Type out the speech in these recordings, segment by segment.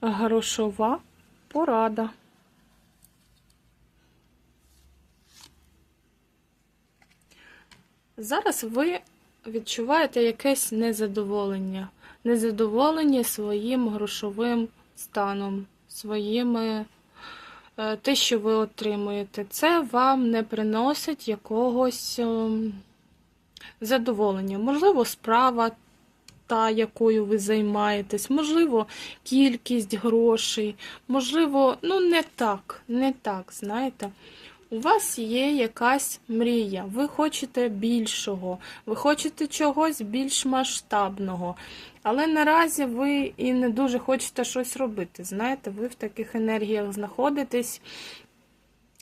грошова порада. Зараз ви відчуваєте якесь незадоволення, незадоволення своїм грошовим станом, своїми е, те, що ви отримуєте. Це вам не приносить якогось ем, задоволення. Можливо, справа та, якою ви займаєтесь, можливо, кількість грошей, можливо, ну не так, не так, знаєте. У вас є якась мрія, ви хочете більшого, ви хочете чогось більш масштабного, але наразі ви і не дуже хочете щось робити. Знаєте, ви в таких енергіях знаходитесь,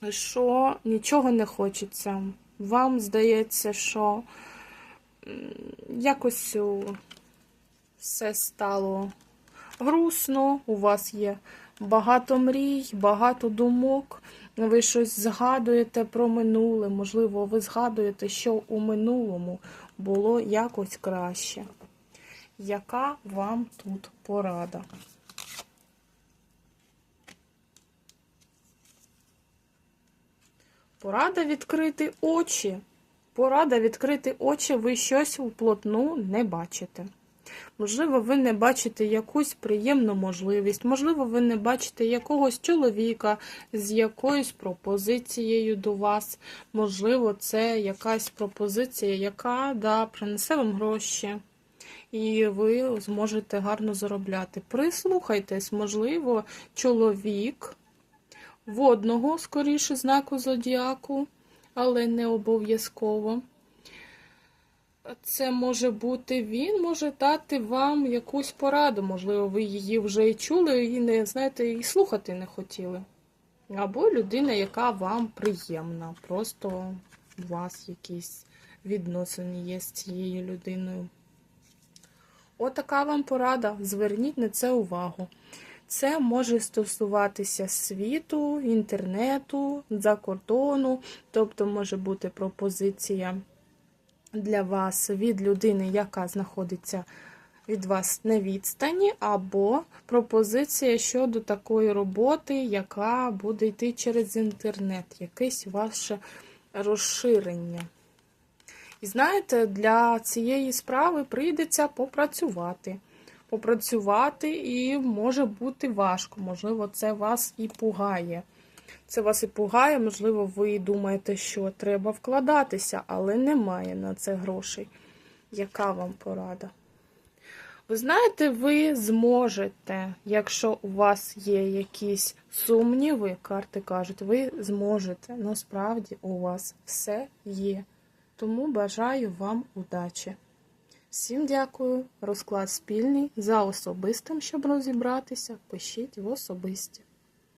що нічого не хочеться. Вам здається, що якось все стало грустно, у вас є багато мрій, багато думок. Ви щось згадуєте про минуле, можливо, ви згадуєте, що у минулому було якось краще. Яка вам тут порада? Порада відкрити очі. Порада відкрити очі, ви щось вплотну не бачите. Можливо, ви не бачите якусь приємну можливість, можливо, ви не бачите якогось чоловіка з якоюсь пропозицією до вас. Можливо, це якась пропозиція, яка да, принесе вам гроші. І ви зможете гарно заробляти. Прислухайтесь, можливо, чоловік водного, скоріше, знаку зодіаку, але не обов'язково. Це може бути він, може дати вам якусь пораду. Можливо, ви її вже і чули, і не знаєте, і слухати не хотіли. Або людина, яка вам приємна. Просто у вас якісь відносини є з цією людиною. Отака вам порада. Зверніть на це увагу. Це може стосуватися світу, інтернету, за кордону, тобто може бути пропозиція для вас від людини, яка знаходиться від вас на відстані, або пропозиція щодо такої роботи, яка буде йти через інтернет, якесь ваше розширення. І знаєте, для цієї справи прийдеться попрацювати. Попрацювати і може бути важко, можливо, це вас і пугає. Це вас і пугає, можливо, ви думаєте, що треба вкладатися, але немає на це грошей. Яка вам порада? Ви знаєте, ви зможете, якщо у вас є якісь сумніви, карти кажуть, ви зможете. Насправді у вас все є. Тому бажаю вам удачі. Всім дякую. Розклад спільний за особистим, щоб розібратися. Пишіть в особисті.